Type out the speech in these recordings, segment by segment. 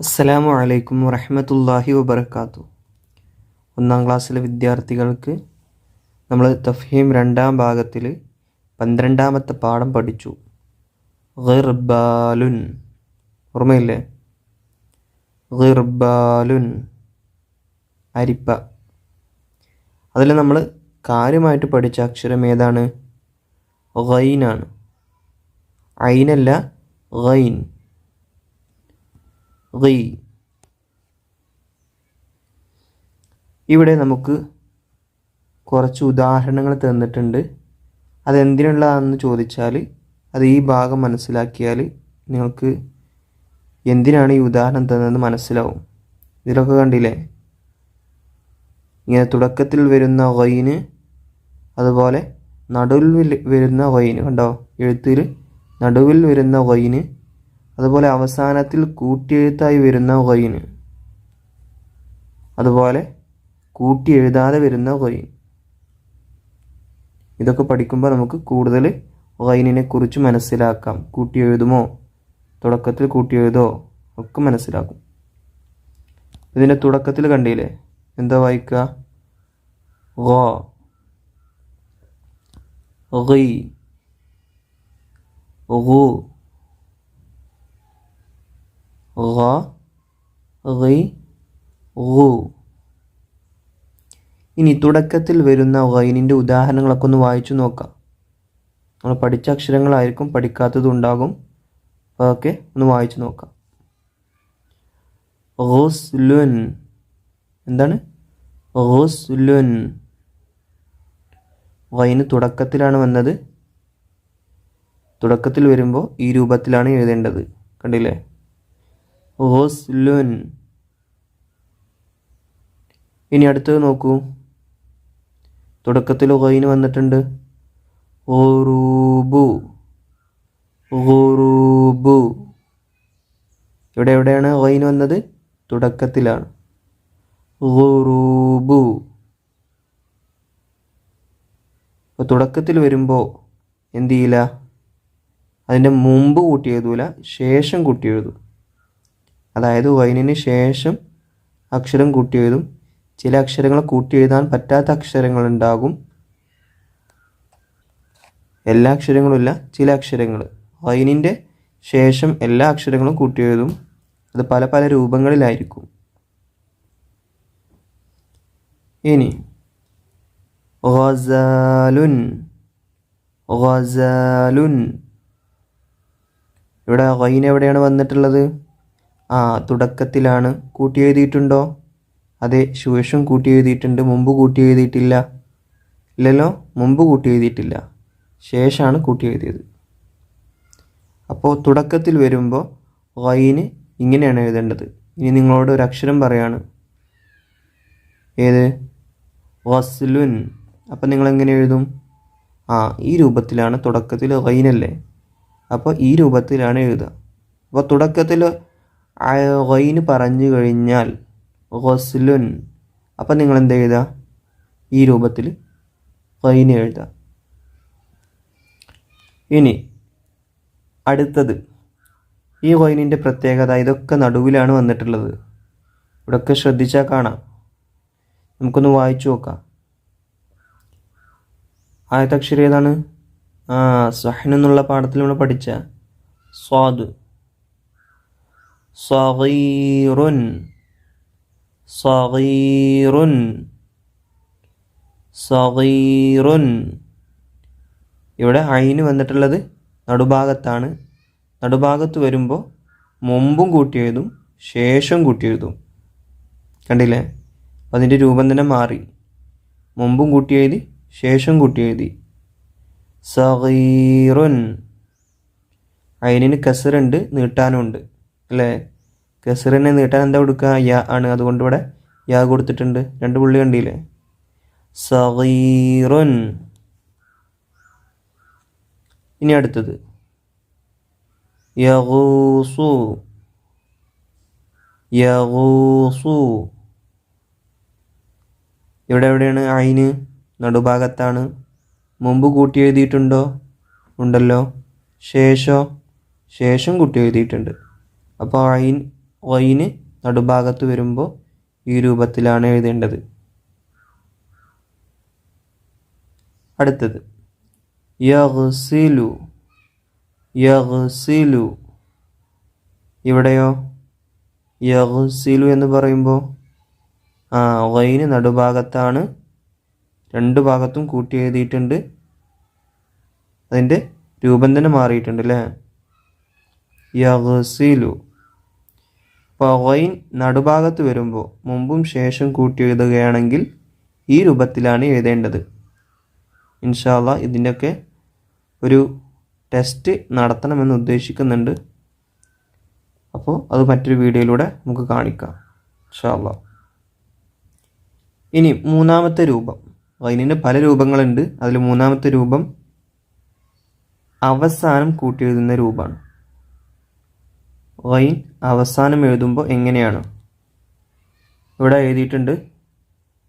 അസ്സലാമു അലൈക്കും വറഹമത്തല്ലാഹി വബർക്കാത്തു ഒന്നാം ക്ലാസ്സിലെ വിദ്യാർത്ഥികൾക്ക് നമ്മൾ തഫീം രണ്ടാം ഭാഗത്തിൽ പന്ത്രണ്ടാമത്തെ പാഠം പഠിച്ചു. ഗിർബാലുൻ. ഓർമ്മയില്ലേ? ഗിർബാലുൻ. അരിപ്പ. അതിൽ നമ്മൾ കാര്യമായിട്ട് പഠിച്ച അക്ഷരം ഏതാണ്? ഗൈനാണ്. ഐനല്ല ഗൈൻ. ഗൈ ഇവിടെ നമുക്ക് കുറച്ച് ഉദാഹരണങ്ങൾ തന്നിട്ടുണ്ട്. അതെന്തിനുള്ളതാണെന്ന് ചോദിച്ചാൽ അത് ഈ ഭാഗം മനസ്സിലാക്കിയാൽ നിങ്ങൾക്ക് എന്തിനാണ് ഈ ഉദാഹരണം തന്നതെന്ന് മനസ്സിലാവും. ഇതിലൊക്കെ കണ്ടില്ലേ? ഇങ്ങനെ തുടക്കത്തിൽ വരുന്ന വൈന് അതുപോലെ നടുവിൽ വരുന്ന വൈന് കണ്ടോ? എഴുത്തിൽ നടുവിൽ വരുന്ന വൈന് അതുപോലെ അവസാനത്തിൽ കൂട്ടിയെഴുത്തായി വരുന്ന ഒയിന് അതുപോലെ കൂട്ടി എഴുതാതെ വരുന്ന ഒയിൻ ഇതൊക്കെ പഠിക്കുമ്പോൾ നമുക്ക് കൂടുതൽ ഒയിനിനെ കുറിച്ച് മനസ്സിലാക്കാം. കൂട്ടി എഴുതുമോ തുടക്കത്തിൽ കൂട്ടി എഴുതോ ഒക്കെ മനസ്സിലാക്കും. ഇതിന്റെ തുടക്കത്തിൽ കണ്ടില്ലേ? എന്താ വായിക്കുക? ഗൈ. ഗു. ഗ غ ഗു ഇനി തുടക്കത്തിൽ വരുന്ന ഗൈനിന്റെ ഉദാഹരണങ്ങളൊക്കെ ഒന്ന് വായിച്ചു നോക്കാം. നമ്മൾ പഠിച്ച അക്ഷരങ്ങളായിരിക്കും പഠിക്കാത്തതുണ്ടാകും അതൊക്കെ ഒന്ന് വായിച്ചു നോക്കാം. ഗുസ്ലുൻ. എന്താണ്? ഗുസ്ലുൻ. വൈന് തുടക്കത്തിലാണ് വന്നത്. തുടക്കത്തിൽ വരുമ്പോൾ ഈ രൂപത്തിലാണ് എഴുതേണ്ടത്. കണ്ടില്ലേ? ഗുസ്ലുൻ. ഇനി അടുത്തത് നോക്കൂ. തുടക്കത്തിൽ ഗൈന് വന്നിട്ടുണ്ട്. ഗുറൂബു. ഗുറൂബു. ഇവിടെ എവിടെയാണ് ഗൈന് വന്നത്? തുടക്കത്തിലാണ്. ഗുറൂബു. അപ്പോൾ തുടക്കത്തിൽ വരുമ്പോൾ എന്ത് ചെയ്യില്ല? അതിന്റെ മുമ്പ് കൂട്ടി എഴുതൂല ശേഷം കൂട്ടി എഴുതും. അതായത് വൈനിന് ശേഷം അക്ഷരം കൂട്ടി എഴുതും ചില അക്ഷരങ്ങൾ കൂട്ടി എഴുതാൻ പറ്റാത്ത അക്ഷരങ്ങളുണ്ടാകും. എല്ലാ അക്ഷരങ്ങളുമില്ല ചില അക്ഷരങ്ങൾ. വൈനിന്റെ ശേഷം എല്ലാ അക്ഷരങ്ങളും കൂട്ടി എഴുതും അത് പല പല രൂപങ്ങളിലായിരിക്കും. ഇനി ഗസാലുൻ ഗസാലുൻ. ഇവിടെ ഗൈൻ എവിടെയാണ് വന്നിട്ടുള്ളത്? ആ തുടക്കത്തിലാണ് കൂട്ടി എഴുതിയിട്ടുണ്ടോ അതെ ശേഷം കൂട്ടി എഴുതിയിട്ടുണ്ട് മുമ്പ് കൂട്ടി എഴുതിയിട്ടില്ല ഇല്ലല്ലോ മുമ്പ് കൂട്ടി എഴുതിയിട്ടില്ല ശേഷമാണ് കൂട്ടി എഴുതിയത് അപ്പോൾ തുടക്കത്തിൽ വരുമ്പോൾ വൈന് ഇങ്ങനെയാണ് എഴുതേണ്ടത്. ഇനി നിങ്ങളോട് ഒരു അക്ഷരം പറയാണ്. ഏത്? വസ്ലുൻ. അപ്പം നിങ്ങൾ എങ്ങനെ എഴുതും? ആ ഈ രൂപത്തിലാണ് തുടക്കത്തിൽ വൈനല്ലേ അപ്പോൾ ഈ രൂപത്തിലാണ് എഴുതുക. അപ്പോൾ തുടക്കത്തിൽ ഗൈന് പറഞ്ഞു കഴിഞ്ഞാൽ ഗസ്ലുൻ. അപ്പം നിങ്ങൾ എന്ത് എഴുതുക ഈ രൂപത്തിൽ ഗൈന് എഴുതുക ഇനി അടുത്തത്. ഈ ഗൈനിന്റെ പ്രത്യേകത ഇതൊക്കെ നടുവിലാണ് വന്നിട്ടുള്ളത്. ഇവിടൊക്കെ ശ്രദ്ധിച്ചാൽ കാണാം. നമുക്കൊന്ന് വായിച്ചു നോക്കാം. ആദ്യത്തെ അക്ഷരം ഏതാണ്? ആ പാഠത്തിൽ നമ്മൾ പഠിച്ച സ്വാദ്. സഗീറുൻ صغير. സഗീറുൻ ഇവിടെ അയിന് വന്നിട്ടുള്ളത് നടുഭാഗത്താണ്. നടുഭാഗത്ത് വരുമ്പോൾ മുമ്പും കൂട്ടി എഴുതും ശേഷം കൂട്ടി എഴുതും കണ്ടില്ലേ അതിന്റെ രൂപം തന്നെ മാറി. മുമ്പും കൂട്ടി എഴുതി ശേഷം കൂട്ടി എഴുതി സഗീറുൻ അയിനിന് കസറുണ്ട് നീട്ടാനുണ്ട്. അല്ലേ? കസറിനെ നീട്ടാൻ എന്താ കൊടുക്കുക? യാ ആണ്. അതുകൊണ്ട് ഇവിടെ യാ കൊടുത്തിട്ടുണ്ട്. രണ്ട് പുള്ളി കണ്ടില്ലേ? സഗീറുൻ. ഇനി അടുത്തത്. യഗൂസു. യഗൂസു. ഇവിടെ എവിടെയാണ്? അയിന് നടുഭാഗത്താണ്. മുമ്പ് കൂട്ടി എഴുതിയിട്ടുണ്ടോ? ഉണ്ടല്ലോ. ശേഷോ? ശേഷം കൂട്ടി എഴുതിയിട്ടുണ്ട്. അപ്പോൾ അയിൻ വൈന് നടുഭാഗത്ത് വരുമ്പോൾ ഈ രൂപത്തിലാണ് എഴുതേണ്ടത്. അടുത്തത്. യഗ്സിലു യഗ്സിലു. ഇവിടെയോ? യഗ്സിലു എന്ന് പറയുമ്പോൾ ആ വൈന് നടുഭാഗത്താണ് രണ്ട് ഭാഗത്തും കൂട്ടി എഴുതിയിട്ടുണ്ട്. അതിന്റെ രൂപം തന്നെ മാറിയിട്ടുണ്ട് അല്ലേ? യഗ്സിലു. അപ്പോൾ വൈൻ നടുഭാഗത്ത് വരുമ്പോൾ മുമ്പും ശേഷം കൂട്ടി എഴുതുകയാണെങ്കിൽ ഈ രൂപത്തിലാണ് എഴുതേണ്ടത്. ഇൻഷാല്ല ഇതിന്റെയൊക്കെ ഒരു ടെസ്റ്റ് നടത്തണമെന്ന് ഉദ്ദേശിക്കുന്നുണ്ട്. അപ്പോൾ അത് മറ്റൊരു വീഡിയോയിലൂടെ നമുക്ക് കാണിക്കാം. ഇൻഷാല്ല ഇനി മൂന്നാമത്തെ രൂപം. വൈനിന്റെ പല രൂപങ്ങളുണ്ട്. അതിൽ മൂന്നാമത്തെ രൂപം അവസാനം കൂട്ടി എഴുതുന്ന രൂപമാണ്. വൈൻ അവസാനം എഴുതുമ്പോൾ എങ്ങനെയാണ്. ഇവിടെ എഴുതിയിട്ടുണ്ട്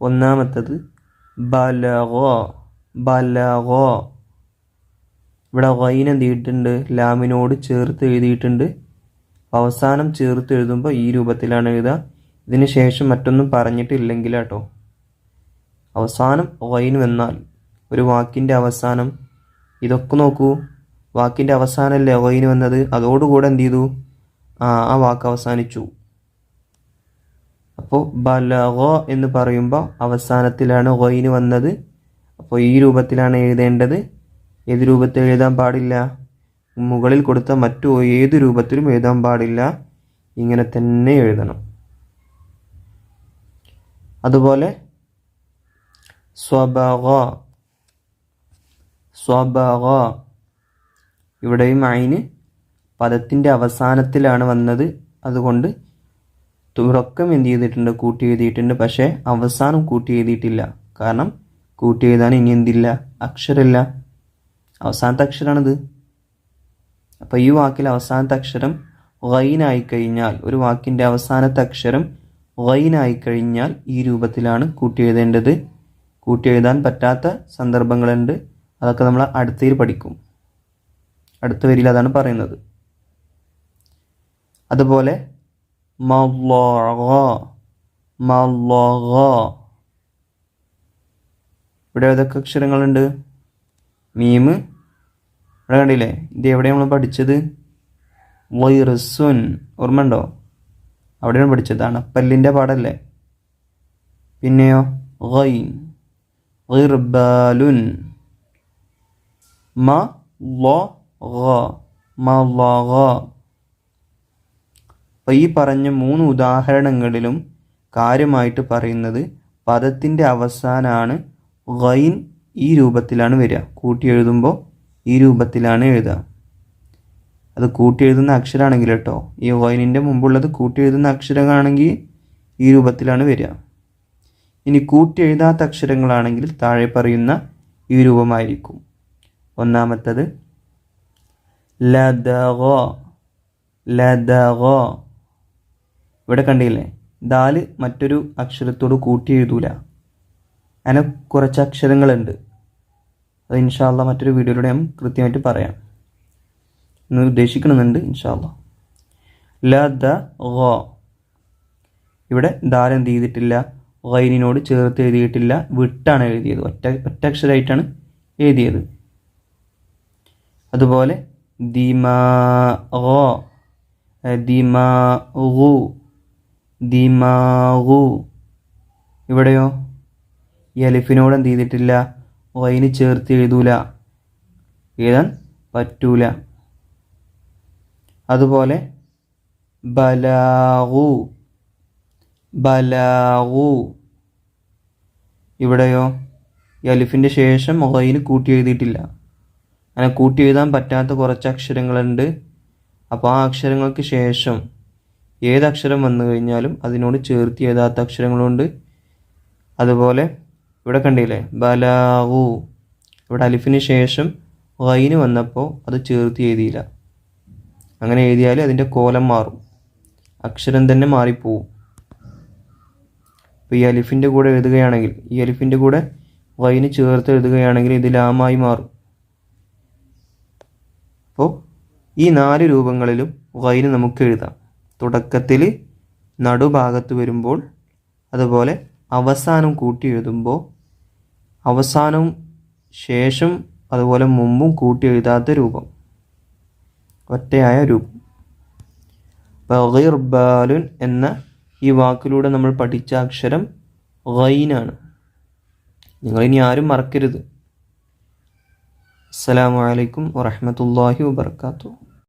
ഒന്നാമത്തത് ബലഗോ ബലഗോ. ഇവിടെ വൈൻ എന്ത് ചെയ്തിട്ടുണ്ട്? ലാമിനോട് ചേർത്ത് എഴുതിയിട്ടുണ്ട്. അവസാനം ചേർത്ത് എഴുതുമ്പോൾ ഈ രൂപത്തിലാണ് എഴുതുക. ഇതിന് ശേഷം മറ്റൊന്നും പറഞ്ഞിട്ടില്ലെങ്കിൽ കേട്ടോ അവസാനം വൈൻ വന്നാൽ ഒരു വാക്കിന്റെ അവസാനം. ഇതൊക്കെ നോക്കൂ. വാക്കിന്റെ അവസാനമല്ലേ വൈൻ വന്നത്? അതോടുകൂടെ എന്ത് ചെയ്തു? ആ വാക്ക് അവസാനിച്ചു. അപ്പോൾ ബലഗോ എന്ന് പറയുമ്പോൾ അവസാനത്തിലാണ് വൈന് വന്നത്. അപ്പോൾ ഈ രൂപത്തിലാണ് എഴുതേണ്ടത്. ഏത് രൂപത്തിൽ എഴുതാൻ പാടില്ല? മുകളിൽ കൊടുത്ത മറ്റു ഏത് രൂപത്തിലും എഴുതാൻ പാടില്ല. ഇങ്ങനെ തന്നെ എഴുതണം. അതുപോലെ സ്വബഗ സ്വബഗ. ഇവിടെയും അയിന് പദത്തിന്റെ അവസാനത്തിലാണ് വന്നത്. അതുകൊണ്ട് തുടക്കം എന്ത് ചെയ്തിട്ടുണ്ട്? കൂട്ടി എഴുതിയിട്ടുണ്ട്. പക്ഷേ അവസാനം കൂട്ടി എഴുതിയിട്ടില്ല. കാരണം കൂട്ടി എഴുതാൻ ഇനി എന്തില്ല? അക്ഷരമില്ല. അവസാനത്തെ അക്ഷരമാണിത് അപ്പോൾ ഈ വാക്കിൽ അവസാനത്തെ അക്ഷരം വൈനായി കഴിഞ്ഞാൽ ഒരു വാക്കിന്റെ അവസാനത്തെ അക്ഷരം വൈനായി കഴിഞ്ഞാൽ ഈ രൂപത്തിലാണ് കൂട്ടി എഴുതേണ്ടത്. കൂട്ടി എഴുതാൻ പറ്റാത്ത സന്ദർഭങ്ങളുണ്ട്. അതൊക്കെ നമ്മൾ അടുത്തയിൽ പഠിക്കും. അടുത്ത വരിയിൽ അതാണ് പറയുന്നത്. അതുപോലെ ഇവിടെ ഏതൊക്കെ അക്ഷരങ്ങളുണ്ട്? മീമ് ഇവിടെ കണ്ടില്ലേ? ഇത് എവിടെ നമ്മൾ പഠിച്ചത്? വൈറസുൻ. ഓർമ്മ ഉണ്ടോ? അവിടെയാണ് പഠിച്ചത്. അണപ്പല്ലിന്റെ പാടല്ലേ? പിന്നെയോ? ഗൈൻ. ഗിർബാലുൻ. മ ലോ ഗ. മ ലോ ഗ അപ്പോൾ ഈ പറഞ്ഞ മൂന്ന് ഉദാഹരണങ്ങളിലും കാര്യമായിട്ട് പറയുന്നത് പദത്തിന്റെ അവസാനമാണ് ഗൈൻ ഈ രൂപത്തിലാണ് വരിക. കൂട്ടി എഴുതുമ്പോൾ ഈ രൂപത്തിലാണ് എഴുതുക. അത് കൂട്ടി എഴുതുന്ന അക്ഷരമാണെങ്കിൽ കേട്ടോ ഈ ഗൈനിന്റെ മുമ്പുള്ളത് കൂട്ടി എഴുതുന്ന അക്ഷരങ്ങളാണെങ്കിൽ ഈ രൂപത്തിലാണ് വരിക. ഇനി കൂട്ടി എഴുതാത്ത അക്ഷരങ്ങളാണെങ്കിൽ താഴെ പറയുന്ന ഈ രൂപമായിരിക്കും. ഒന്നാമത്തത് ലദഗോ ലദഗോ. ഇവിടെ കണ്ടില്ലേ? ദാൽ മറ്റൊരു അക്ഷരത്തോട് കൂട്ടി എഴുതൂല. അങ്ങനെ കുറച്ച് അക്ഷരങ്ങളുണ്ട്. അത് ഇൻഷാല്ല മറ്റൊരു വീഡിയോയിലൂടെ ഞാൻ കൃത്യമായിട്ട് പറയാം. എന്ന് ഉദ്ദേശിക്കണമെന്നുണ്ട് ഇൻഷാല്ല ല ദ ഗോ. ഇവിടെ ദാൽ എന്ത് ചെയ്തിട്ടില്ല? ഗൈനിനോട് ചേർത്ത് എഴുതിയിട്ടില്ല. വിട്ടാണ് എഴുതിയത്. ഒറ്റ ഒറ്റ അക്ഷരമായിട്ടാണ് എഴുതിയത്. അതുപോലെ ദിമാ ഗോ. ദിമാഗു. ഇവിടെയോ? ഈ അലിഫിനോട് എന്ത് ചെയ്തിട്ടില്ല? വൈന് ചേർത്ത് എഴുതൂല. എഴുതാൻ പറ്റൂല. അതുപോലെ ബലാഗു. ബലാഗു. ഇവിടെയോ? ഈ അലിഫിന്റെ ശേഷം വൈന് കൂട്ടി എഴുതിയിട്ടില്ല. അങ്ങനെ കൂട്ടി എഴുതാൻ പറ്റാത്ത കുറച്ച് അക്ഷരങ്ങളുണ്ട് അപ്പോൾ ആ അക്ഷരങ്ങൾക്ക് ശേഷം ഏത് അക്ഷരം വന്നു കഴിഞ്ഞാലും അതിനോട് ചേർത്ത് എഴുതാത്ത അക്ഷരങ്ങളുണ്ട്. അതുപോലെ ഇവിടെ കണ്ടില്ലേ? ബലാവു. ഇവിടെ അലിഫിന് ശേഷം വൈന് വന്നപ്പോൾ അത് ചേർത്ത് എഴുതിയില്ല. അങ്ങനെ എഴുതിയാൽ അതിന്റെ കോലം മാറും. അക്ഷരം തന്നെ മാറിപ്പോവും. ഇപ്പോൾ ഈ അലിഫിന്റെ കൂടെ എഴുതുകയാണെങ്കിൽ ഈ അലിഫിന്റെ കൂടെ വൈന് ചേർത്ത് എഴുതുകയാണെങ്കിൽ ഇത് ലാമായി മാറും. അപ്പോൾ ഈ നാല് രൂപങ്ങളിലും വൈന് നമുക്ക് എഴുതാം. തുടക്കത്തിൽ നടുഭാഗത്ത് വരുമ്പോൾ അതുപോലെ അവസാനം കൂട്ടി എഴുതുമ്പോൾ അവസാനവും ശേഷം അതുപോലെ മുമ്പും കൂട്ടി എഴുതാത്ത രൂപം ഒറ്റയായ രൂപം. ബഗിർബാലുൻ എന്ന ഈ വാക്കിലൂടെ നമ്മൾ പഠിച്ച അക്ഷരം ഗൈനാണ്. നിങ്ങളിനി ആരും മറക്കരുത്. അസ്സലാമു അലൈക്കും വറഹ്മത്തുള്ളാഹി വബർക്കാത്തു